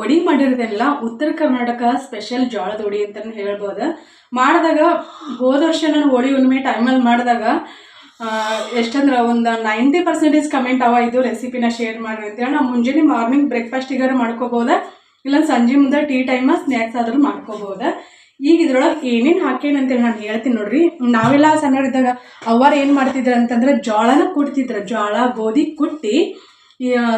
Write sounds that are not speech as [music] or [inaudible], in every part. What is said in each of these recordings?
ವಡಿ ಮಾಡಿರೋದೆಲ್ಲ ಉತ್ತರ ಕರ್ನಾಟಕ ಸ್ಪೆಷಲ್ ಜೋಳದ ವಡಿ ಅಂತಲೂ ಹೇಳ್ಬೋದು. ಮಾಡಿದಾಗ ಹೋದ ವರ್ಷ ನಾನು ವಡಿ ಹುಣ್ಣಿಮೆ ಟೈಮಲ್ಲಿ ಮಾಡಿದಾಗ ಎಷ್ಟಂದ್ರೆ ಒಂದು ನೈಂಟಿ ಪರ್ಸೆಂಟೇಜ್ ಕಮೆಂಟ್ ಅವ, ಇದು ರೆಸಿಪಿನ ಶೇರ್ ಮಾಡಿರಿ ಅಂತೇಳಿ ನಾವು ಮುಂಜಾನೆ ಮಾರ್ನಿಂಗ್ ಬ್ರೇಕ್ಫಾಸ್ಟಿಗಾರು ಮಾಡ್ಕೋಬೋದ? ಇಲ್ಲ ಸಂಜೆ ಮುಂದೆ ಟೀ ಟೈಮ ಸ್ನ್ಯಾಕ್ಸ್ ಆದ್ರೂ ಮಾಡ್ಕೋಬೋದ? ಈಗ ಇದ್ರೊಳಗೆ ಏನೇನು ಹಾಕೇನು ಅಂತೇಳಿ ನಾನು ಹೇಳ್ತೀನಿ ನೋಡ್ರಿ. ನಾವೆಲ್ಲ ಸಣ್ಣರಿದ್ದಾಗ ಅವ್ವಾರು ಏನು ಮಾಡ್ತಿದ್ರು ಅಂತಂದ್ರೆ ಜೋಳನ ಕುಟ್ತಿದ್ರು, ಜೋಳ, ಗೋಧಿ ಕುಟ್ಟಿ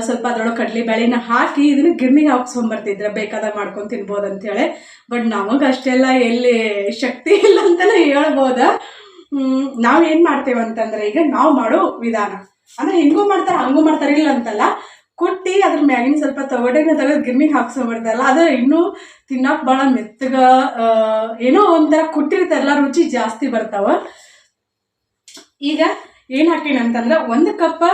ಸ್ವಲ್ಪ ಅದ್ರೊಳಗೆ ಕಡಲೆ ಬೇಳೆನ ಹಾಕಿ ಇದನ್ನ ಗಿರ್ಮಿಗೆ ಹಾಕಿಸ್ಕೊಂಬರ್ತಿದ್ರೆ, ಬೇಕಾದಾಗ ಮಾಡ್ಕೊಂಡು ತಿನ್ಬೋದು ಅಂತೇಳಿ ಬಟ್ ನಮಗೆ ಅಷ್ಟೆಲ್ಲ ಎಲ್ಲಿ ಶಕ್ತಿ ಇಲ್ಲ ಅಂತಲೇ ಹೇಳ್ಬೋದ. ನಾವು ಏನು ಮಾಡ್ತೇವೆ ಅಂತಂದ್ರೆ, ಈಗ ನಾವು ಮಾಡೋ ವಿಧಾನ. ಅಂದ್ರೆ ಹಿಂಗೂ ಮಾಡ್ತಾರೆ, ಹಂಗೂ ಮಾಡ್ತಾರೆ ಇಲ್ಲ ಅಂತಲ್ಲ. ಕುಟ್ಟಿ ಅದ್ರ ಮ್ಯಾಗಿನ ಸ್ವಲ್ಪ ತೊಗಡೆನ ತೆಗೆದು ಗಿರ್ಮಿಗೆ ಹಾಕ್ಸ್ಕೊಂಬರ್ತಾರಲ್ಲ, ಅದು ಇನ್ನೂ ತಿನ್ನೋಕೆ ಭಾಳ ಮೆತ್ತಗ ಏನೋ ಒಂಥರ ಕುಟ್ಟಿರ್ತಾರಲ್ಲ, ರುಚಿ ಜಾಸ್ತಿ ಬರ್ತಾವ. ಈಗ ಏನು ಹಾಕಿನ ಅಂತಂದ್ರೆ ಒಂದು ಕಪ್ಪ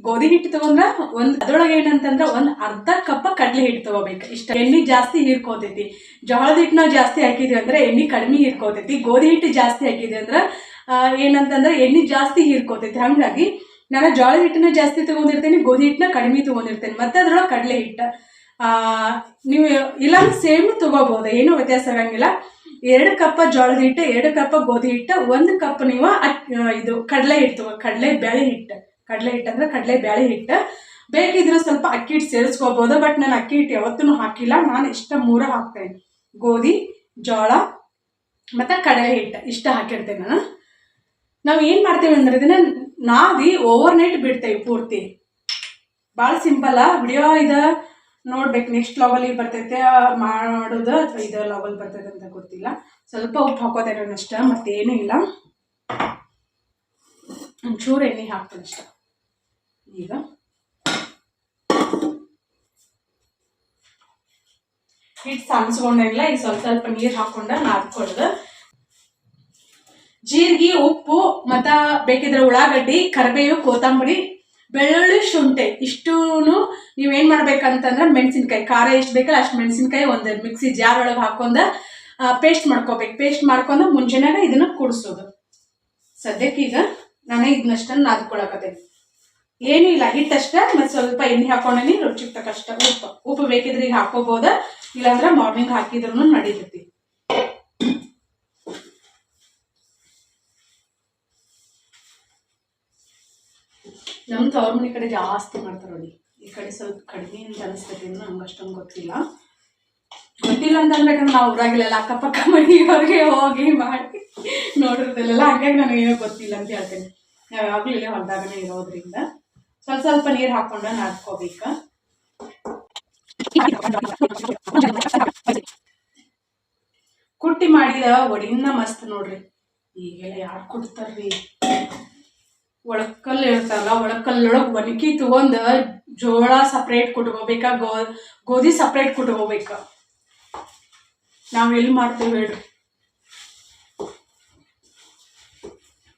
ಗೋಧಿ ಹಿಟ್ಟು ತಗೊಂಡ್ರ ಒಂದು ಅದ್ರೊಳಗೆ ಏನಂತಂದ್ರೆ ಒಂದು ಅರ್ಧ ಕಪ್ಪ ಕಡಲೆ ಹಿಟ್ಟು ತಗೋಬೇಕು. ಇಷ್ಟ ಎಣ್ಣೆ ಜಾಸ್ತಿ ಹೀರ್ಕೋತೈತಿ ಜೋಳದ ಹಿಟ್ಟು ನಾವು ಜಾಸ್ತಿ ಹಾಕಿದ್ವಿ ಅಂದ್ರೆ ಎಣ್ಣೆ ಕಡಿಮೆ ಹೀರ್ಕೋತೈತಿ ಗೋಧಿ ಹಿಟ್ಟು ಜಾಸ್ತಿ ಹಾಕಿದ್ವಿ ಅಂದ್ರ ಏನಂತಂದ್ರೆ ಎಣ್ಣೆ ಜಾಸ್ತಿ ಹೀರ್ಕೋತೈತಿ ಹಾಗಾಗಿ ನಾನು ಜೋಳದ ಹಿಟ್ಟನ್ನ ಜಾಸ್ತಿ ತಗೊಂಡಿರ್ತೇನೆ ಗೋಧಿ ಹಿಟ್ಟನ್ನ ಕಡಿಮೆ ತಗೊಂಡಿರ್ತೇನೆ. ಮತ್ತೆ ಅದ್ರೊಳಗೆ ಕಡಲೆ ಹಿಟ್ಟು. ಆ, ನೀವು ಇಲ್ಲ ಸೇಮ್ ತಗೋಬಹುದು ಏನೂ ವ್ಯತ್ಯಾಸ ಆಗಂಗಿಲ್ಲ ಎರಡು ಕಪ್ಪ ಜೋಳದ ಹಿಟ್ಟು ಎರಡು ಕಪ್ ಗೋಧಿ ಹಿಟ್ಟು ಒಂದು ಕಪ್ ನೀವು ಇದು ಕಡಲೆ ಹಿಟ್ಟು ತಗೋ ಕಡಲೆ ಬೇಳೆ ಹಿಟ್ಟು. ಕಡಲೆ ಹಿಟ್ಟು ಅಂದ್ರೆ ಕಡಲೆ ಬೇಳೆ ಹಿಟ್ಟು. ಬೇಕಿದ್ರೆ ಸ್ವಲ್ಪ ಅಕ್ಕಿ ಹಿಟ್ಟು ಸೇರಿಸ್ಕೋಬೋದು ಬಟ್ ನಾನು ಅಕ್ಕಿ ಹಿಟ್ಟು ಯಾವತ್ತೂ ಹಾಕಿಲ್ಲ. ನಾನು ಇಷ್ಟ ಮೂರ ಹಾಕ್ತೇನೆ. ಗೋಧಿ, ಜೋಳ, ಮತ್ತು ಕಡಲೆ ಹಿಟ್ಟು. ಇಷ್ಟ ಹಾಕಿರ್ತೇನೆ ನಾನು. ನಾವು ಏನು ಮಾಡ್ತೇವೆ ಅಂದ್ರೆ ಇದನ್ನ ನಾದಿ ಓವರ್ ನೈಟ್ ಬಿಡ್ತೇವೆ ಪೂರ್ತಿ. ಭಾಳ ಸಿಂಪಲ್ಲ ವಿಡಿಯೋ ಇದು ನೋಡ್ಬೇಕು. ನೆಕ್ಸ್ಟ್ ಲೆವೆಲಿಗೆ ಬರ್ತೈತೆ ಮಾಡೋದು ಅಥವಾ ಇದು ಲೆವೆಲ್ ಬರ್ತೈತೆ ಅಂತ ಗೊತ್ತಿಲ್ಲ. ಸ್ವಲ್ಪ ಉಪ್ಪು ಹಾಕೋತೇನೆ ಅಷ್ಟ ಮತ್ತೇನೂ ಇಲ್ಲ. ಒಂಚೂರು ಎಣ್ಣೆ ಹಾಕ್ತೇನೆ ಅಷ್ಟ. ಈಗ ಹಿಟ್ಟು ಸಾನ್ಸ್ಕೊಂಡಾಗಿಲ್ಲ ಈಗ ಸ್ವಲ್ಪ ಸ್ವಲ್ಪ ನೀರು ಹಾಕೊಂಡ ನಾದ್ಕೊಳ್ಳೋದು. ಜೀರಿಗೆ, ಉಪ್ಪು, ಮತ್ತ ಬೇಕಿದ್ರೆ ಉಳ್ಳಾಗಡ್ಡಿ, ಕರಿಬೇವು, ಕೊತ್ತಂಬರಿ, ಬೆಳ್ಳುಳ್ಳಿ, ಶುಂಠಿ ಇಷ್ಟೂ ನೀವೇನು ಮಾಡ್ಬೇಕಂತಂದ್ರೆ ಮೆಣಸಿನ್ಕಾಯಿ. ಖಾರ ಎಷ್ಟು ಬೇಕಲ್ಲ ಅಷ್ಟು ಮೆಣಸಿನ್ಕಾಯಿ ಒಂದು ಮಿಕ್ಸಿ ಜಾರ್ ಒಳಗೆ ಹಾಕೊಂಡು ಪೇಸ್ಟ್ ಮಾಡ್ಕೋಬೇಕು. ಪೇಸ್ಟ್ ಮಾಡ್ಕೊಂಡು ಮುಂಚೆನಾಗ ಇದನ್ನ ಕುಡಿಸೋದು. ಸದ್ಯಕ್ಕೀಗ ನಾನು ಇದನ್ನಷ್ಟನ್ನು ನಾದ್ಕೊಳಕತ್ತೇನೆ. ಏನೂ ಇಲ್ಲ, ಹಿಟ್ಟಷ್ಟ, ಮತ್ತು ಸ್ವಲ್ಪ ಎಣ್ಣೆ ಹಾಕೊಂಡಿ ರುಚಿಗೆ ತಕ್ಕಷ್ಟ ಉಪ್ಪು. ಉಪ್ಪು ಬೇಕಿದ್ರೆ ಈಗ ಹಾಕೋಬೋದ? ಇಲ್ಲಾಂದ್ರೆ ಮಾರ್ನಿಂಗ್ ಹಾಕಿದ್ರು ನಡೀತೈತಿ. ನಮ್ಮ ತವ್ರ ಮನೆ ಕಡೆ ಜಾಸ್ತಿ ಮಾಡ್ತಾರೆ ನೋಡಿ. ಈ ಕಡೆ ಸ್ವಲ್ಪ ಕಡಿಮೆ ಅಂತ ಅನಿಸ್ತೈತಿ ಅಂದ್ರೆ ನಮ್ಗೆ ಅಷ್ಟೊಂದು ಗೊತ್ತಿಲ್ಲ. ಗೊತ್ತಿಲ್ಲ ಅಂತಂದ್ರೆ ನಾವು ಊರಾಗಿಲ್ಲ ಅಕ್ಕಪಕ್ಕ ಮನೆಯವ್ರಿಗೆ ಹೋಗಿ ಮಾಡಿ ನೋಡಿರ್ತಿಲ್ಲ ಹಂಗಾಗಿ ನನಗೆ ಏನೋ ಗೊತ್ತಿಲ್ಲ ಅಂತ ಹೇಳ್ತೇನೆ. ನಾವು ಯಾವಾಗಲೂ ಇಲ್ಲೇ ಹೊಲದಾಗನೇ ಇರೋದ್ರಿಂದ. ಸ್ವಲ್ಪ ಸ್ವಲ್ಪ ನೀರು ಹಾಕೊಂಡು ನಾದ್ಕೋಬೇಕು. ಕುಟ್ಟಿ ಮಾಡಿದ ಒಡಿನ ಮಸ್ತ್ ನೋಡ್ರಿ. ಈಗೆಲ್ಲ ಯಾರು ಕುಡ್ತಾರ್ರಿ? ಒಳಕಲ್ಲು ಇರ್ತಾರಲ್ಲ, ಒಳಕಲ್ಲೊಳಗೆ ಒನಕಿ ತಗೊಂಡ ಜೋಳ ಸಪ್ರೇಟ್ ಕುಟ್ಕೋಬೇಕ, ಗೋ, ಗೋಧಿ ಸಪ್ರೇಟ್ ಕುಟ್ಕೋಬೇಕ. ನಾವ್ ಎಲ್ಲಿ ಮಾಡ್ತೇವೆ ಹೇಳ್ರಿ?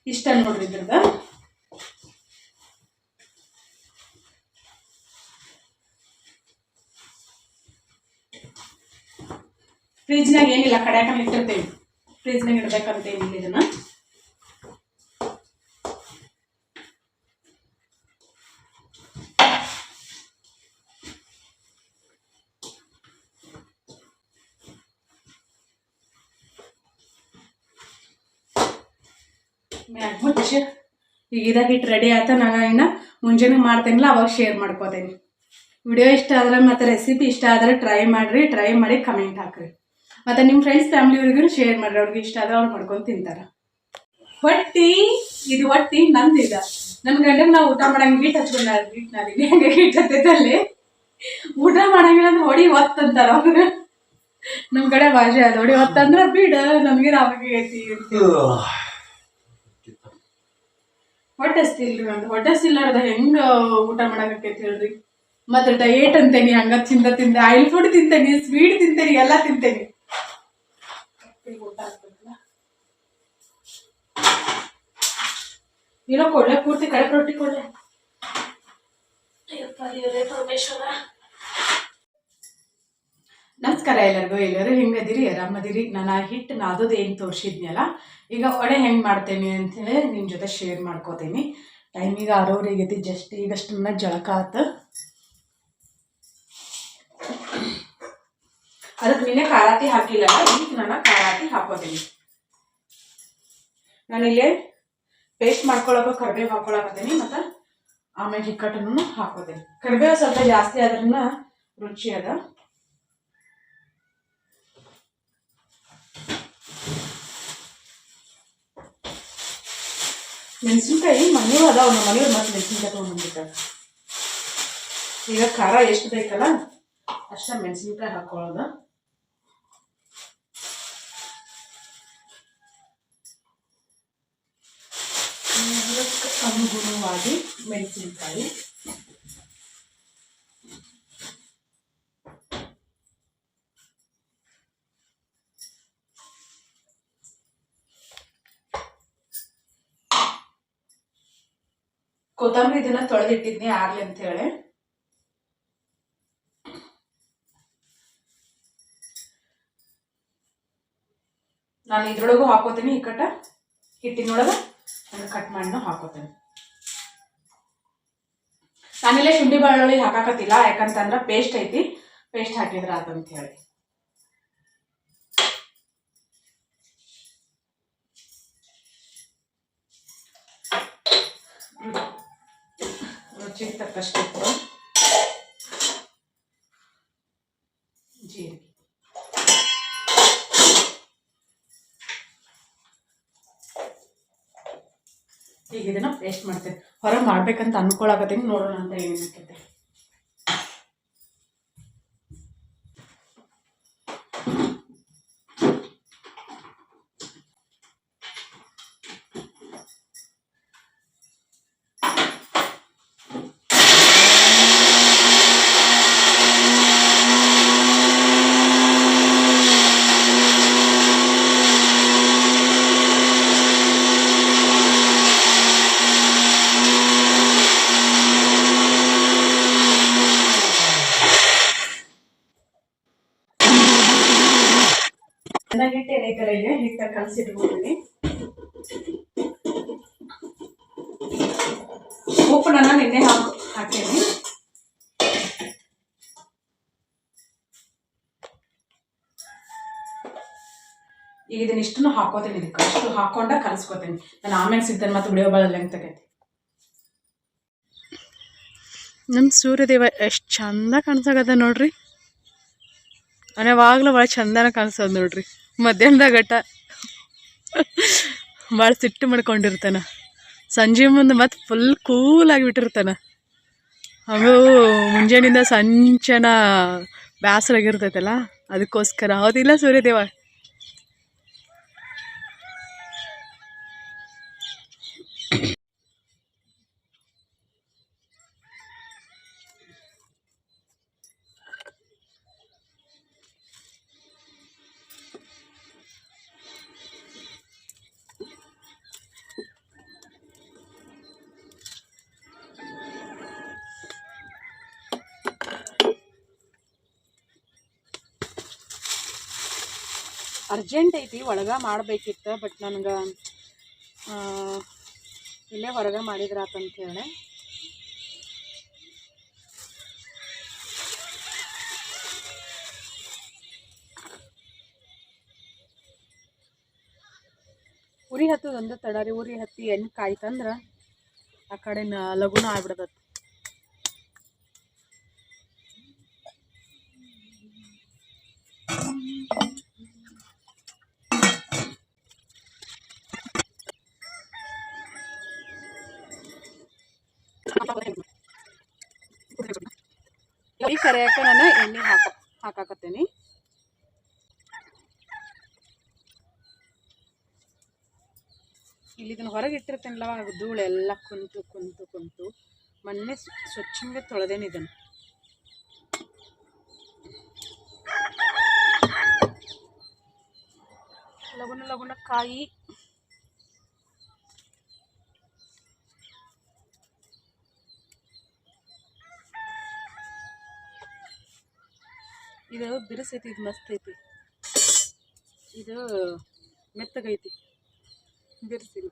ಇಷ್ಟ ನೋಡ್ರಿ ಇದ್ರದ. ಫ್ರಿಜ್ನಾಗ ಏನಿಲ್ಲ ಕಡ್ಯಾಕ ಇಟ್ಟಿರ್ತೇವೆ. ಫ್ರಿಜ್ನಾಗ ಇಡ್ಬೇಕಂತ ಏನಿಲ್ಲ ಇದನ್ನ. ಈಗ ಇದಾಗ ಹಿಟ್ಟು ರೆಡಿ ಆಯ್ತಾ ನಾನು ಇನ್ನು ಮುಂಜಾನೆ ಮಾಡ್ತೇನಿಲ್ಲ, ಅವಾಗ ಶೇರ್ ಮಾಡ್ಕೋತೇನೆ. ವಿಡಿಯೋ ಇಷ್ಟ ಆದ್ರೆ ಮತ್ತು ರೆಸಿಪಿ ಇಷ್ಟ ಆದರೆ ಟ್ರೈ ಮಾಡಿರಿ ಟ್ರೈ ಮಾಡಿ ಕಮೆಂಟ್ ಹಾಕ್ರಿ. ಮತ್ತು ನಿಮ್ಮ ಫ್ರೆಂಡ್ಸ್ ಫ್ಯಾಮಿಲಿಯವ್ರಿಗೂ ಶೇರ್ ಮಾಡ್ರಿ, ಅವ್ರಿಗೆ ಇಷ್ಟ ಆದ್ರೆ ಅವ್ರು ಮಾಡ್ಕೊಂಡು ತಿಂತಾರೆ. ಹೊಟ್ಟಿ, ಇದು ಹೊಟ್ಟಿ ನಂದು ಇದು. ನನ್ನ ಗಂಡಗೆ ನಾವು ಊಟ ಮಾಡಂಗೆ ಹಿಟ್ಟು ಹಚ್ಕೊಂಡ ಹಂಗೆ ಹಿಟ್ಟು ಊಟ ಮಾಡಂಗಿಲ್ಲ ಅಂದ್ರೆ ಹೊಡಿ ಒತ್ತಂತಾರ ಅವ್ರು. ನಮ್ಮ ಕಡೆ ಭಾಷೆ ಅದು, ಹೊಡಿ ಒತ್ತಂದ್ರೆ ಬಿಡ, ನಮಗೆ ರಾವಿಗೆ ಐತಿ ಅಂತೀವಿ ಹೊಟ್ಟೆ ಹಸ್ತಿಲ್ರಿ ಒಂದು ಹೊಟ್ಟೆ ಹಸ್ತಿಲ್ಲಾರ್ದ ಹೆಂಗ ಊಟ ಮಾಡಕತ್ತೈತಿ ಹೇಳ್ರಿ. ಮತ್ತೆ ಡಯೇಟ್ ಅಂತೇನಿ, ಹಂಗ ತಿಂದ ತಿಂದ ಆಯಿಲ್ ಫುಡ್ ತಿಂತೇನಿ ಸ್ವೀಟ್ ತಿಂತೇನಿ, ಎಲ್ಲ ತಿಂತೇನಿ. ಊಟ ಏನೋ ಕೊಡ್ಲೆ ಪೂರ್ತಿ ಕಡೆ ರೊಟ್ಟಿ ಕೊಡ್ಲೆ? ಪರಮೇಶ್ವರ. ನಮಸ್ಕಾರ ಎಲ್ಲರಿಗೂ ಎಲ್ಲರೂ ಹೆಂಗದಿರಿ? ಆರಾಮದಿರಿ? ನಾನು ಆ ಹಿಟ್ಟು ನಾದೋದು ಏನು ತೋರಿಸಿದ್ನಲ್ಲ ಈಗ ಒಡೆ ಹೆಂಗೆ ಮಾಡ್ತೇನೆ ಅಂತೇಳಿ ನಿಮ್ಮ ಜೊತೆ ಶೇರ್ ಮಾಡ್ಕೋತೀನಿ. ಟೈಮಿಗೆ ಆರೋರಿಗೆ ಜಸ್ಟ್ ಈಗಷ್ಟನ್ನ ಜಳಕ ಆತ. ಅದಕ್ಕೆ ನಿನ್ನೆ ಖಾರಾತಿ ಹಾಕಿಲ್ಲ ಈಗ ನಾನು ಖಾರಾತಿ ಹಾಕೋತೀನಿ. ನಾನಿಲ್ಲೇ ಪೇಸ್ಟ್ ಮಾಡ್ಕೊಳಕ, ಕರಿಬೇವು ಹಾಕೊಳಕತ್ತೀನಿ ಮತ್ತು ಆಮೇಲೆ ಹಿಕ್ಕಟ್ಟನ್ನು ಹಾಕೋತೀನಿ. ಕರಿಬೇವು ಸ್ವಲ್ಪ ಜಾಸ್ತಿ ಆದ್ರನ್ನ ರುಚಿ ಅದ. ಮೆಣಸಿನ್ಕಾಯಿ ಮನೆಯೂ ಅದಾವ, ನಮ್ಮ ಮನೆಯವ್ರು ಮತ್ತೆ ಮೆಣಸಿನ್ಕಾಯಿ ತೊಗೊಂಡ್ಬಂದಿಟ್ಟಾರ ಈಗ ಖಾರ ಎಷ್ಟು ಬೇಕಲ್ಲ, ಅಷ್ಟ ಮೆಣಸಿನ್ಕಾಯಿ ಹಾಕೊಳ್ಳೋದು ಅದಕ್ಕೆ ಅನುಗುಣವಾಗಿ ಮೆಣಸಿನಕಾಯಿ. ಕೊತ್ತಂಬರಿ ಇದನ್ನ ತೊಳೆದಿಟ್ಟಿದ್ನಿ ಆಗ್ಲಿ ಅಂತ ಹೇಳಿ. ನಾನು ಇದ್ರೊಳಗೂ ಹಾಕೋತೀನಿ ಈ ಕಟ್ಟ. ಹಿಟ್ಟಿನೊಳಗೆ. ಕಟ್ ಮಾಡಿ ಹಾಕೋತೇನೆ. ನಾನೆಲ್ಲ ಶುಂಠಿ ಬೆಳ್ಳುಳ್ಳಿ ಹಾಕಾಕತ್ತಿಲ್ಲ, ಯಾಕಂತಂದ್ರೆ ಪೇಸ್ಟ್ ಐತಿ ಪೇಸ್ಟ್ ಹಾಕಿದ್ರ ಅದಂತ ಹೇಳಿ ರುಚಿಗೆ ತಕ್ಕಷ್ಟು ಈಗ ಇದನ್ನ ಪೇಸ್ಟ್ ಮಾಡ್ತೇನೆ ಹೊರಗೆ ಮಾಡ್ಬೇಕಂತ ಅನ್ಕೊಳಕತ್ತೀನಿ ನೋಡೋಣ ಅಂತ ಏನೇನಕ್ಕೈತೆ ಚೆನ್ನಾಗಿ ಹಿಟ್ಟು ಹಿಟ್ಟ ಕಲಸಿಟ್ಬಿಡ್ತೀನಿ ಉಪ್ಪನ್ನ ನನ್ನ ಹಾಕ್ ಹಾಕೇನಿ ಈಗ ಇದನ್ನ ಇಷ್ಟನ್ನು ಹಾಕೋತೀನಿ ಇದಕ್ಕೆ. ಅಷ್ಟು ಹಾಕೊಂಡ ಕಲಸ್ಕೊತೀನಿ. ನಾನು ಆಮೇಲೆ ಸಿಗ್ತೇನೆ ಮತ್ತೆ ವಿಡಿಯೋ ಬಾಳ ಹೆಂಗೆ ತಗೈತಿ ನಮ್ಮ ಸೂರ್ಯದೇವ ಎಷ್ಟು ಚಂದ ಕಾಣಿಸಾಗದ ನೋಡ್ರಿ. ಅನೇವಾಗ್ಲೂ ಭಾಳ ಚಂದನ ಕಾಣಿಸೋದು ನೋಡ್ರಿ. ಮಧ್ಯಾಹ್ನದಾಗ ಘಟ ಭಾಳ ಸಿಟ್ಟು ಮಾಡ್ಕೊಂಡಿರ್ತಾನೆ. ಸಂಜೆ ಮುಂದೆ ಮತ್ತೆ ಫುಲ್ ಕೂಲ್ ಆಗಿಬಿಟ್ಟಿರ್ತಾನ ಅವು ಮುಂಜಾನಿಂದ ಸಂಚನ ಬೇಸರಾಗಿರ್ತೈತಲ್ಲ ಅದಕ್ಕೋಸ್ಕರ. ಹೌದಿಲ್ಲ ಸೂರ್ಯದೇವ? ಅರ್ಜೆಂಟ್ ಐತಿ, ಒಳಗೆ ಮಾಡಬೇಕಿತ್ತು ಬಟ್ ನನಗೆ ಇಲ್ಲೇ ಹೊರಗೆ ಮಾಡಿದ್ರಾತಂತ ಹೇಳಿ. ಉರಿ ಹತ್ತದ ಒಂದು ತಡ ರೀ, ಉರಿ ಹತ್ತಿ ಎಣ್ಣೆ ಕಾಯ್ತಂದ್ರೆ ಆ ಕಡೆ ನ ಲಗುನ ಆಗ್ಬಿಡ್ತೈತಿ. ಈ ಕರೆಯಕ್ಕೆ ನಾನು ಎಣ್ಣೆ ಹಾಕ, ಹಾಕಾಕತ್ತೀನಿ. ಇಲ್ಲಿ ಇದನ್ನ ಹೊರಗೆ ಇಟ್ಟಿರ್ತೇನಲ್ಲ ಧೂಳೆಲ್ಲ ಕುಂತು ಕುಂತು ಕುಂತು, ಮೊನ್ನೆ ಸ್ವ- ಸ್ವಚ್ಛಂಗೆ ತೊಳೆದೇನೆ ಇದನ್ನು. ಲಗುನ ಲಗುನ ಕಾಯಿ ಇದು ಬಿರುಸೈತಿ, ಇದು ಮಸ್ತ್ ಐತಿ. ಇದು ಮೆತ್ತಗೈತಿ. ಬಿರುಸಿಲ್ಲ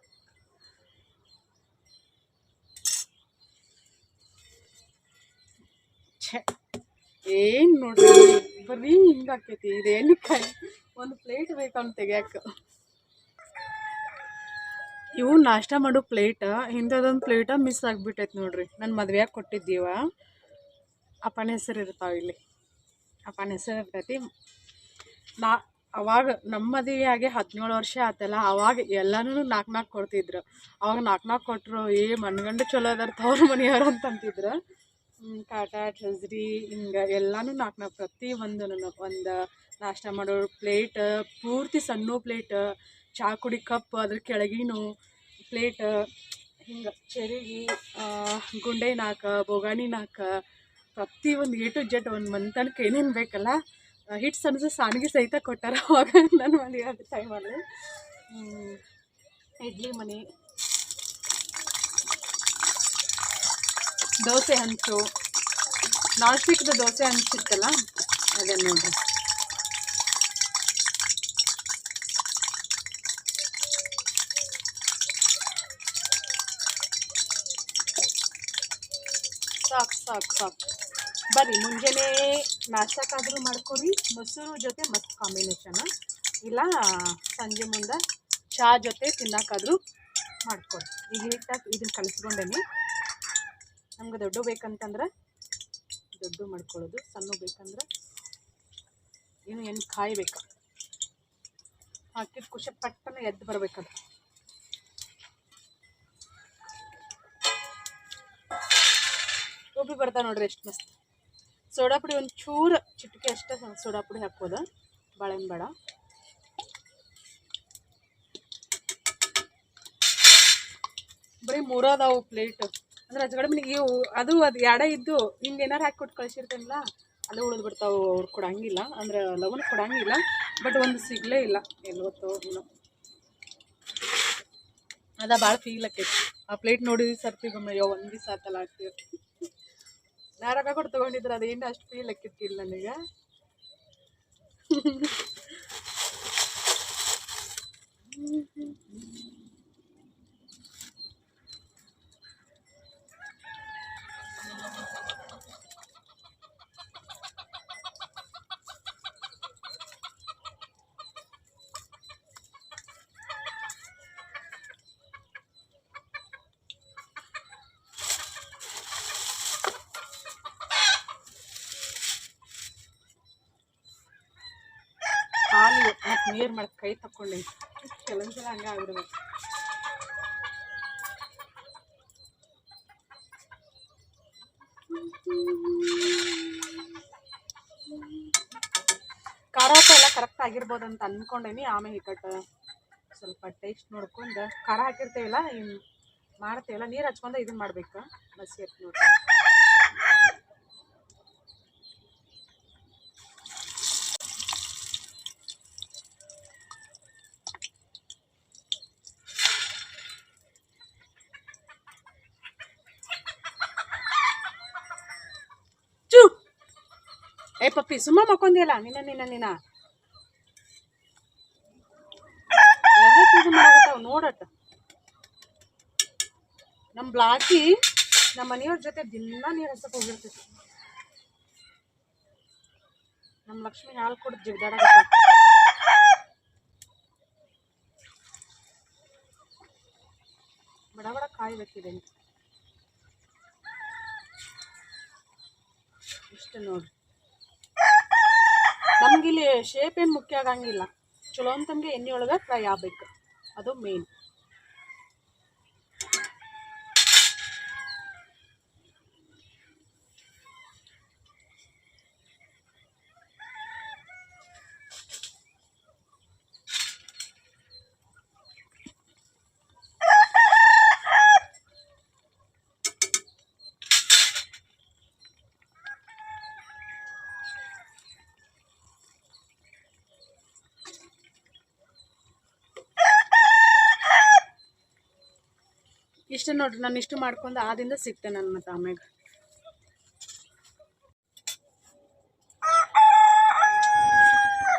ಏನು ನೋಡ್ರಿ? ಬರೀ ಹಿಂಗಾಕೈತಿ ಇದು ಎಲ್ಲಿ ಒಂದು ಪ್ಲೇಟ್ ಬೇಕಂತ ತೆಗಿಯಾಕ. ಇವು ನಾಷ್ಟ ಮಾಡೋ ಪ್ಲೇಟ, ಹಿಂದದೊಂದು ಪ್ಲೇಟ ಮಿಸ್ ಆಗಿಬಿಟ್ಟೈತೆ ನೋಡ್ರಿ. ನನ್ನ ಮದುವೆಯಾಗಿ ಕೊಟ್ಟಿದ್ದೀವ. ಅಪ್ಪನ ಹೆಸರು ಇರ್ತಾವೆ ಇಲ್ಲಿ. ಅಪ್ಪನ ಹೆಸರು ಇರ್ತೈತಿ ನಾ ಅವಾಗ ನಮ್ಮ ಮದುವೆಯಾಗಿ ಹದಿನೇಳು ವರ್ಷ ಆತಲ್ಲ, ಅವಾಗ ಎಲ್ಲನೂ ನಾಲ್ಕು ನಾಲ್ಕು ಕೊಡ್ತಿದ್ರು. ಅವಾಗ ನಾಲ್ಕು ನಾಲ್ಕು ಕೊಟ್ಟರು ಏ ಮನ್ಗಂಡು ಚಲೋ ಅದಾರ ತವ್ರ ಮನೆಯವ್ರು ಅಂತಂತಿದ್ರು ಕಾಟ ಟ್ರೆಸ್ರಿ ಹಿಂಗೆ ಎಲ್ಲನೂ ನಾಲ್ಕು ನಾಲ್ಕು ಪ್ರತಿ ಒಂದು ಒಂದು ನಾಷ್ಟ ಮಾಡೋ ಪ್ಲೇಟ್, ಪೂರ್ತಿ ಸಣ್ಣ ಪ್ಲೇಟ್, ಚಾ ಕುಡಿ ಕಪ್, ಅದ್ರ ಕೆಳಗಿನೂ ಪ್ಲೇಟ್, ಹಿಂಗೆ ಚೆರಿಗೆ ಗುಂಡೆ ನಾಕ ಬೋಗಾಣಿ ನಾಲ್ಕ ಪ್ರತಿ ಒಂದು ಎ ಟು ಜೆಡ್ ಒಂದು ಮಂತನಕ್ಕೆ ಏನೇನು ಬೇಕಲ್ಲ ಹಿಟ್ಟು ಸಣ್ಣ ಸಾಣಿಗೆ ಸಹಿತ ಕೊಟ್ಟಾರ, ಅವಾಗ ನನ್ನ ಮದುವೆ ಆದ ಟೈಮಲ್ಲಿ ಇಡ್ಲಿ ಮನೆ. ದೋಸೆ ಹಂಚು. ನಾನ್ ಸ್ಟಿಕ್ದು ದೋಸೆ ಹಂಚಿತ್ತಲ್ಲ ಅದನ್ನು ನೋಡಿ. ಸಾಕು ಸಾಕು ಸಾಕು. ಬರ್ರಿ ಮುಂಜಾನೆ ನಾಷ್ಟಕ್ಕಾದರೂ ಮಾಡ್ಕೊರಿ ಮೊಸರು ಜೊತೆ ಮಸ್ತ್ ಕಾಂಬಿನೇಷನ್ ಇಲ್ಲ, ಸಂಜೆ ಮುಂದೆ ಚಹಾ ಜೊತೆ ತಿನ್ನಕ್ಕಾದರೂ ಮಾಡ್ಕೊಡಿ. ಈಗ ಹಿಟ್ಟಾಗಿ ಇದನ್ನು ಕಲಿಸ್ಕೊಂಡೇನಿ ನಮ್ಗೆ ದೊಡ್ಡ ಬೇಕಂತಂದ್ರೆ ದೊಡ್ಡ ಮಾಡ್ಕೊಳ್ಳೋದು ಸಣ್ಣ ಬೇಕಂದ್ರೆ ಏನು ಏನು ಕಾಯ್ಬೇಕು ಹಾಕಿದ ಖುಷಿ ಪಟ್ಟನ ಎದ್ದು ಬರ್ಬೇಕದು. ಗೋಬಿ ಬರ್ತಾವೆ ನೋಡ್ರಿ, ಎಷ್ಟು ಮಸ್ತ್. ಸೋಡಾ ಪುಡಿ ಒಂದು ಚೂರು ಚಿಟಿಕೆ ಅಷ್ಟೇ ಸೋಡಾ ಪುಡಿ ಹಾಕ್ಬೋದು. ಬಾಳೆಹಣ್ಣು ಬೇಡ. ಬರೀ ಮೂರೋದಾವು ಪ್ಲೇಟ್. ಅಂದ್ರೆ ಅದ್ರ ಮನೆಗೆ ಅದು ಅದು ಎಡೆ ಇದ್ದು ಹಿಂಗೆ ಏನಾರು ಹಾಕಿ ಕೊಟ್ಟು ಕಳಿಸಿರ್ತೇನಲ್ಲ ಅಲ್ಲೇ ಉಳಿದು ಬಿಡ್ತಾವೆ ಅವ್ರು ಕೊಡಂಗಿಲ್ಲ. ಅಂದ್ರೆ ಲವನ್ ಕೊಡಂಗಿಲ್ಲ, ಬಟ್ ಒಂದು ಸಿಗಲೇ ಇಲ್ಲ. ಎಲ್ವತ್ತೋ ಏನೋ. ಅದ ಭಾಳ ಫೀಲ್ ಆಕೈತಿ. ಆ ಪ್ಲೇಟ್ ನೋಡಿದ್ವಿ ಸರ್ತಿ ಗೊಮ್ಮೆ ಯಾವ ಒಂದು ದಿವಸ ಆತಲ್ಲ ಆಗ್ತೀವಿ ನಾ ಕೂಡ ಕೊಟ್ಟು ತೊಗೊಂಡಿದ್ರೆ ಇನ್ನೂ ಅಷ್ಟು ಫೀಲ್ ಆಕಿತ್ತಿಲ್ಲ ನನಗೆ. ಹಾಲು [laughs] ನೀರು ಮಾಡಿ ಕೈ ತಕ್ಕೊಂಡೆ ಕೆಲವೊಂದ್ಸಲ ಹಂಗೆ ಆಗಿರ್ಬೇಕು ಖಾರ ಎಲ್ಲ ಕರೆಕ್ಟ್ ಆಗಿರ್ಬೋದು ಅಂತ ಅಂದ್ಕೊಂಡೇನಿ ಆಮೇಲೆ ಹಿಕ್ಕಟ್ಟು ಸ್ವಲ್ಪ ಟೇಸ್ಟ್ ನೋಡ್ಕೊಂಡು ಖಾರ ಹಾಕಿರ್ತೀವಲ್ಲ ಮಾಡ್ತೇವಲ್ಲ, ನೀರು ಹಚ್ಕೊಂಡು ಇದನ್ನ ಮಾಡ್ಬೇಕು. ಮಸಿ ನೋಡಿ ಚು ಏ ಪಪ್ಪಿ ಸುಮ್ಮ ಮಕ್ಕೊಂದಿಲ್ಲ ನಿನ್ನ ನಿನ್ನ ನಿನ್ನ ನೋಡಟ ನಮ್ಮ ಬ್ಲಾಕಿ ನಮ್ಮ ಮನೆಯವ್ರ ಜೊತೆ ದಿನ ನೀರು ಹಸಕ್ಕೆ ಹೋಗಿರ್ತೈತಿ ನಮ್ಮ ಲಕ್ಷ್ಮಿ ಹಾಲು ಕೊಡ್ ಜಿಗ್ದಾಡಕತ್ತ ಬಡ ಬಡ ಕಾಯ್ಬೇಕಿದೆ ಇಷ್ಟು ನೋಡ್ರಿ ನಮಗಿಲ್ಲಿ ಶೇಪ್ ಏನು ಮುಖ್ಯ ಆಗಂಗಿಲ್ಲ. ಚಲೋ ಅಂತಂಗೆ ಎಣ್ಣೆ ಒಳಗೆ ಫ್ರೈ ಆಗ್ಬೇಕು. ಅದು ಮೇನ್ ಇಷ್ಟು ನೋಡ್ರಿ, ನಾನು ಇಷ್ಟು ಮಾಡ್ಕೊಂಡು ಆದಿಂದ ಸಿಗ್ತೆ ನನ್ನ ಮತ್ತು ಆಮ್ಯಾಗ.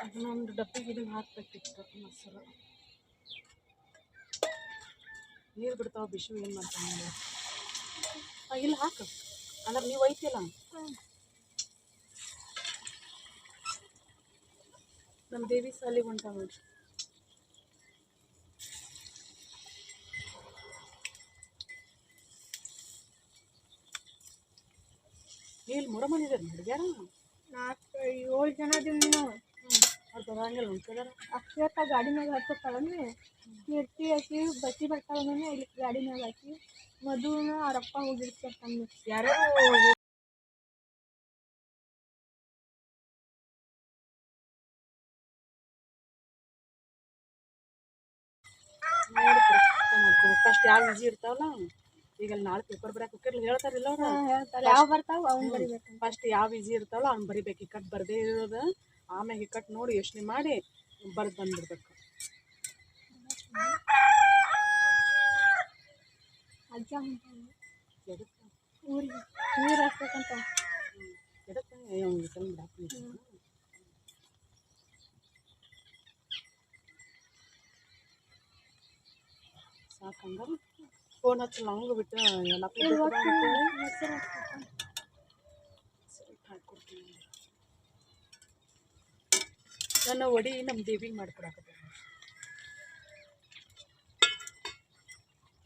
ಅದನ್ನೊಂದು ಡಬ್ಬಿಗೆ ಇದನ್ನು ಹಾಕ್ಬೇಕಿತ್ತು ಮೊಸರು. ನೀರು ಬಿಡ್ತಾವೆ ಬಿಸಿ ಏನು ಮಾಡ್ತಾನೆ ಇಲ್ಲ, ಹಾಕು. ಅಂದ್ರೆ ನೀವು ಐತಿಲ್ಲ ನಮ್ಮ ದೇವಿ ಸಾಲಿಗೆ ಹೊಂಟಾವ ಇಲ್ಲಿ ಮೂರ ಮಂದಿ ಇದಾರೆ ಹುಡುಗ್ಯಾರ ನಾಲ್ಕು ಏಳು ಜನ ಅದೀವಿ ನಾವು. ಅವ್ರು ಬರಂಗಿಲ್ಲ ಉಂಟದಾರ ಅಕ್ಷರಕ್ಕ ಗಾಡಿ ಮ್ಯಾಗ ಹತ್ತತ್ತಾಳಮ್ಮೆ ಕೀರ್ತಿ ಆಕಿ ಬತ್ತಿ ಬರ್ತಾಳಮ್ಮೆ ಇಲ್ಲಿ ಗಾಡಿ ಮ್ಯಾಗ ಹಾಕಿ ಮಧುನ ಅವರಪ್ಪ ಹೋಗಿರ್ತಾರೆ ಯಾರು? ಯಾರೋ ಫಸ್ಟ್ ಯಾವ ಈಜಿ ಇರ್ತಾವಲ್ಲ? ಈಗ ಅಲ್ಲಿ ನಾಳೆ ಪೇಪರ್ ಬರಕ್ಕೆ ಹೋಗಿರ್ಲಿ ಹೇಳ್ತಾರಿಲ್ಲ ಅವ್ರು. ಯಾವ ಬರ್ತಾವ ಅವ್ನು ಬರಿಬೇಕು. ಫಸ್ಟ್ ಯಾವ ಈಜಿ ಇರ್ತಾವಲ್ಲ ಅವ್ನು ಬರಿಬೇಕು. ಇಕ್ಕಟ್ಟು ಬರದೇ ಇರೋದು. ಆಮ್ಯಾಗ ಇಕ್ಕಟ್ಟು ನೋಡಿ ಯೋಚನೆ ಮಾಡಿ ಬರ್ದು ಬಂದ್ಬಿಡ್ಬೇಕು. ಅಜ್ಜ ಹೊಂಟಾನ ಎದಕ್ಕೆ? ಊರಿಗೆ. ನೀರು ಹಾಕ್ಬೇಕಂತ. ಎದಕ್ಕೆ? ಅವ್ನಿಗೆ ತಂದು ಬಿಡಾಕ ಸಾಕಂದ್ರೆ ಫೋನ್ ಹಚ್ಚಿ ನಂಗೆ ಬಿಟ್ಟು ಎಲ್ಲ. ಹಾಕ್ಕೊಡ್ತೀನಿ ನನ್ನ ಒಡಿ ನಮ್ಮ ದೇವಿಗೆ ಮಾಡ್ಕೊಡಕತ್ತ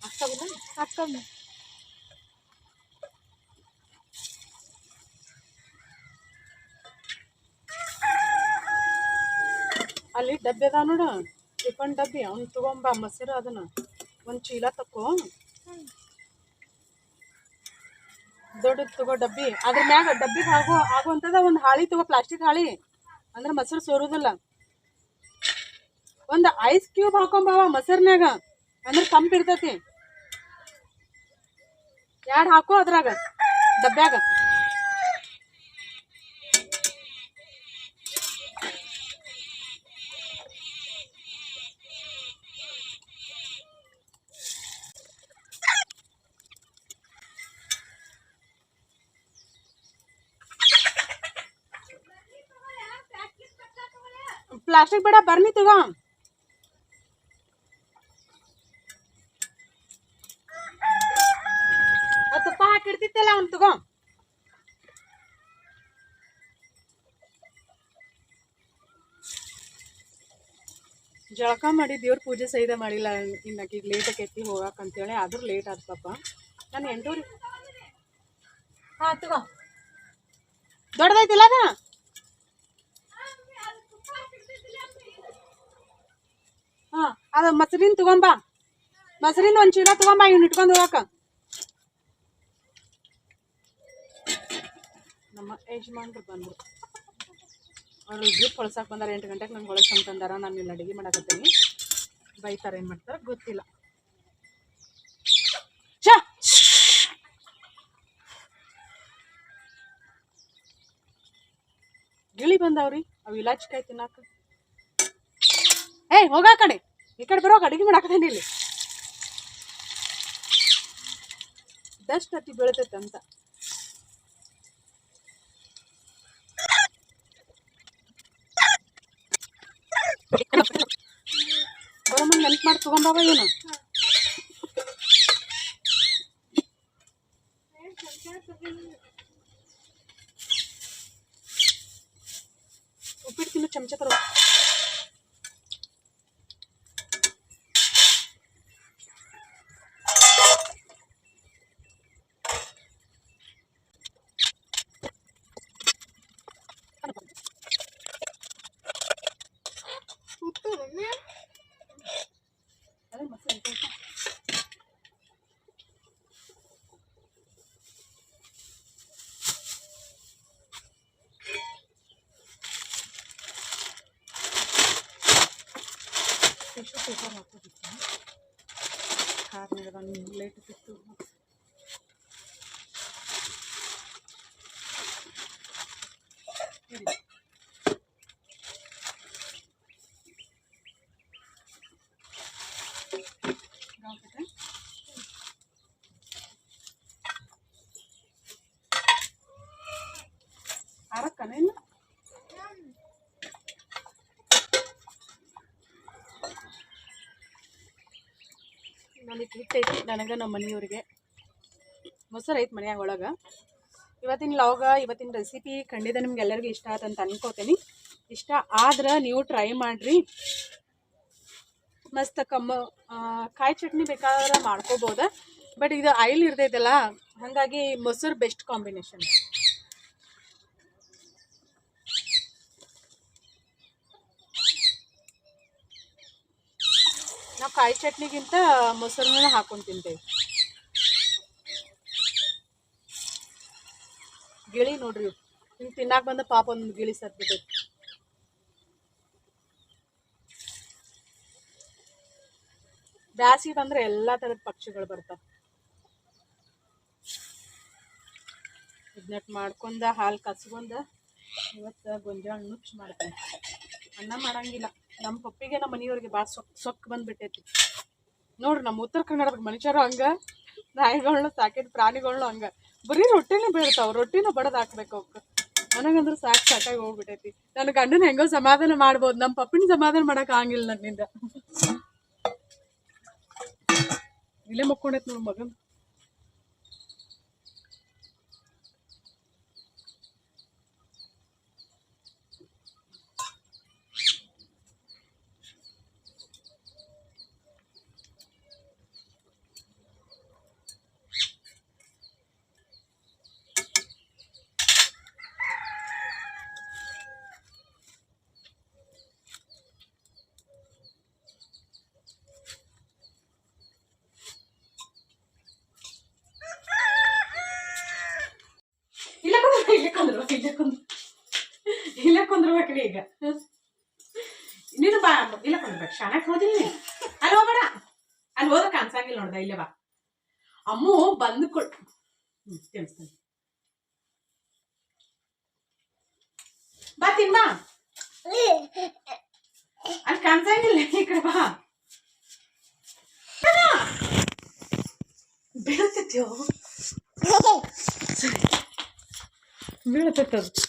ಆಗ್ತಾವಲ್ಲ ಹಾಕಮ್ಮ ಅಲ್ಲಿ ಡಬ್ಬಿ ಅದಾವ ನೋಡು. ಟಿಫನ್ ಡಬ್ಬಿ ಅವ್ನು ತಗೊಂಬ ಮೊಸರು ಅದನ್ನ. ಒಂದು ಚೀಲ ತಕೋ. ದೊಡ್ಡದು ತಗೋ ಡಬ್ಬಿ. ಅದ್ರ ಮ್ಯಾಗ ಡಬ್ಬಿಗೆ ಆಗೋ, ಆಗುವಂಥದ್ದು ಒಂದು ಹಾಳಿ ತಗೋ ಪ್ಲಾಸ್ಟಿಕ್ ಹಾಳಿ. ಅಂದ್ರೆ ಮೊಸರು ಸೋರುದಿಲ್ಲ. ಒಂದು ಐಸ್ ಕ್ಯೂಬ್ ಹಾಕೊಂಬವ ಮೊಸರ್ನ್ಯಾಗ. ಅಂದ್ರೆ ತಂಪಿರ್ತತಿ ಎರಡು ಹಾಕೋ ಅದ್ರಾಗ ಡಬ್ಬ್ಯಾಗ ಪ್ಲಾಸ್ಟಿಕ್ ಬೇಡ ಬರ್ನಿ ತಗೋ ತುಪ್ಪ ಹಾಕಿಡ್ತಿತ್ತಲ್ಲ ಅವ್ನು, ತಗೋ. ಜಳಕ ಮಾಡಿ ದೇವ್ರ ಪೂಜೆ ಸಹಿತ ಮಾಡಿಲ್ಲ ಇನ್ನಕ್ಕೆ ಲೇಟ್ ಆಕೈತಿ ಹೋಗಕ್ಕೆ ಅಂತೇಳಿ, ಆದ್ರೂ ಲೇಟ್ ಆಯ್ತಪ್ಪ ನಾನು ಎಂಟೂರಿ ಹಾಂ, ತಗೋ. ದೊಡ್ಡದೈತಿಲ್ಲ ಅದ? ಹಾಂ, ಅದು ಮೊಸರಿನ ತಗೊಂಬಾ ಮೊಸರಿನ ಒಂದು ಚೀಲ ತಗೊಂಬಾ ಇವ್ನು ಇಟ್ಕೊಂಡು ಹೋಗಕ್ಕ. ನಮ್ಮ ಯಜಮಾನ್ರು ಬಂದರು. ಅವ್ರು ಇಬ್ರು ಕೊಳ್ಸಕ್ಕೆ ಬಂದಾರ, ಎಂಟು ಗಂಟೆಗೆ ನಂಗೆ ಹೊಳಸ್ ಅಂತಂದಾರ ನಾನು ಇಲ್ಲಿ ಅಡುಗೆ ಮಾಡಕತ್ತೀನಿ. ಬೈತಾರೆ ಏನು ಮಾಡ್ತಾರೆ, ಗೊತ್ತಿಲ್ಲ! ಗಿಳಿ ಬಂದಾವ್ರಿ, ಅವು ಇಲಾಚಿಕಾಯಿ ತಿನ್ನಾಕ. ಏಯ್ ಹೋಗ ಕಡೆ. ಈ ಕಡೆ ಬರೋ ಅಡುಗೆ ಮಾಡಾಕತ್ತೇನಿ ಇಲ್ಲಿ ಬೆಸ್ಟ್ ಅತಿ ಬೀಳ್ತೈತೆ ಅಂತ. ಬರೋ ಮುಂದೆ ನೆನಪು ಮಾಡಿ ತಗೊಂಬಾವ ಏನು ಉಪ್ಪಿಟ್ಟು ತಿನ್ನು ಚಮಚ ತರೋ ಅದೇ ಮೊಸರು ಐತೆ ಆಯ್ತಾ? ಟಿಶ್ಯೂ ಪೇಪರ್ ಹಾಕೋದಿತ್ತು ಖಾರ ನೀಡದ ಲೇಟ್ ಇತ್ತು ಇರಿ. ಹಾಕ್ಬಿಟ್ರೆ? ಆರಕ್ಕನ ಇನ್ನು ನನಗೆ ಹಿಟ್ಟು ಐತಿ ನನಗೆ ನಮ್ಮ ಮನೆಯವ್ರಿಗೆ. ಮೊಸರು ಐತೆ ಮನೆಯಾಗ ಒಳಗೆ. ಇವತ್ತಿನ ಲಾಗ ಇವತ್ತಿನ ರೆಸಿಪಿ ಖಂಡಿತ ನಿಮ್ಗೆ ಎಲ್ಲರಿಗೂ ಇಷ್ಟ ಆತಂತ ಅನ್ಕೋತೀನಿ. ಇಷ್ಟ ಆದ್ರೆ ನೀವು ಟ್ರೈ ಮಾಡಿರಿ. ಮಸ್ತ್ ಕಮ್ಮ ಕಾಯಿ ಚಟ್ನಿ ಬೇಕಾದ್ರೆ ಮಾಡ್ಕೋಬೋದು. ಬಟ್ ಇದು ಆಯಿಲ್ ಇರ್ತೈತಲ್ಲ, ಹಾಗಾಗಿ ಮೊಸರು ಬೆಸ್ಟ್ ಕಾಂಬಿನೇಷನ್ ನಾವು ಕಾಯಿ ಚಟ್ನಿಗಿಂತ ಮೊಸರನ್ನ ಹಾಕೊಂಡು ತಿಂತೇವೆ. ಗಿಳಿ ನೋಡ್ರಿ, ಹಿಂಗೆ ತಿನ್ನಾಕ ಬಂದ ಪಾಪ ಒಂದು ಗಿಳಿ ಸತ್ಬಿಟ್ಟೈತಿ. ಬ್ಯಾಸಿಗೆ ಬಂದ್ರೆ ಎಲ್ಲಾ ತರದ ಪಕ್ಷಿಗಳು ಬರ್ತಾವ. ಇದನ್ನಟ್ಟು ಮಾಡ್ಕೊಂಡ ಹಾಲು ಕಸ್ಕೊಂಡ ಇವತ್ತು ಗೊಂಜಾಳ ನುಚ್ಚು ಮಾಡ್ತೇನೆ. ಅನ್ನ ಮಾಡಂಗಿಲ್ಲ. ನಮ್ಮ ಪಪ್ಪಿಗೆ ನಮ್ಮ ಮನೆಯವ್ರಿಗೆ ಭಾಳ ಸೊಕ್ ಸೊಕ್ ಬಂದ್ಬಿಟ್ಟೈತಿ. ನೋಡ್ರಿ ನಮ್ಮ ಉತ್ತರ ಕನ್ನಡದ ಮನುಷ್ಯರು ಹಂಗ ನಾಯಿಗಳನ್ನ ಸಾಕಿದ ಪ್ರಾಣಿಗಳನ್ನ ಹಂಗ. ಬರೀ ರೊಟ್ಟಿನೇ ಬೀಳ್ತಾವ ರೊಟ್ಟಿನ ಬಡದ್ ಹಾಕ್ಬೇಕು ಅವಕ್ಕೆ ನನಗಂದ್ರೆ ಸಾಕು ಸಾಕಾಗಿ ಹೋಗ್ಬಿಟ್ಟೈತಿ. ನನ್ನ ಗಂಡನ ಹೆಂಗೋ ಸಮಾಧಾನ ಮಾಡ್ಬೋದು ನಮ್ಮ ಪಪ್ಪಿನ ಸಮಾಧಾನ ಮಾಡಕ್ ಆಗಿಲ್ಲ ನನ್ನಿಂದ. ಇಲ್ಲೇ ಮಕ್ಕೊಂಡೈತಿ ನೋಡ್ ಮಗನ್. ಇಲ್ಲ ಕುಂದ್ರ, ಇಲ್ಲೇ ಕುಂದ್ರ. ಇಲ್ಲೇ ಕುಂದ್ರ ಇಲ್ಲೇ ಕುಂದ್ರಬೇಕ್ರಿ ಈಗ. ನೀನು ಬಾ ಇಲ್ಲ ಕುಂದ್ರಬೇಕು ಶಾಣಕ್ಕೆ ಹೋದಿಲ್ಲ ಅಲ್ಲಿ ಹೋಗಬೇಡ ಅಲ್ಲಿ ಹೋದ ಕಾಣಿಸಂಗಿಲ್ಲ ನೋಡ್ದ, ಇಲ್ಲೇ ಬಾ. ಅಮ್ಮು ಬಂದು ಕೊಡ್ ಬಾ, ತಿನ್ ಬಾ. ಅಲ್ಲಿ ಕಾಣಿಸಂಗಿಲ್ಲ, ಈ ಕಡೆ ಬಾ. Vira até.